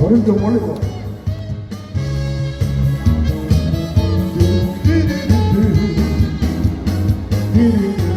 볼륨 좀 올리고. 바람에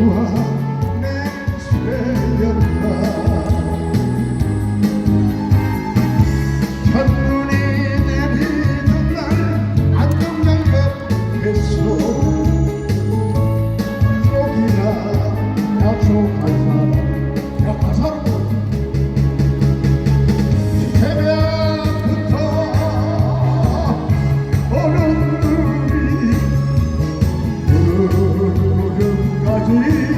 거부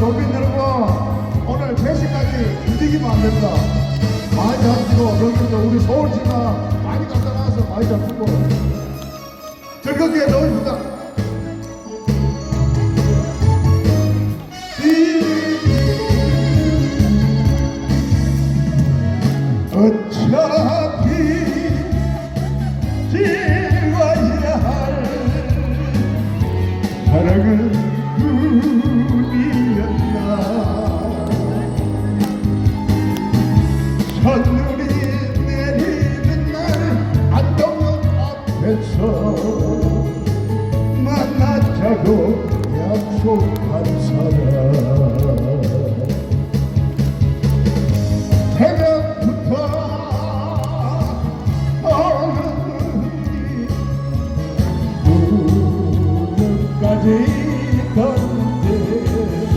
도민 여러분 오늘 3시까지 움직이면 안 됩니다. 많이 잡히고 여기도 우리 서울시가 많이 갖다 놔서 많이 잡히고. 즐겁게 놀입니다. 어차피 지워야 할 사랑은 행복한 사람 새벽부터 어른이 무릎까지 던져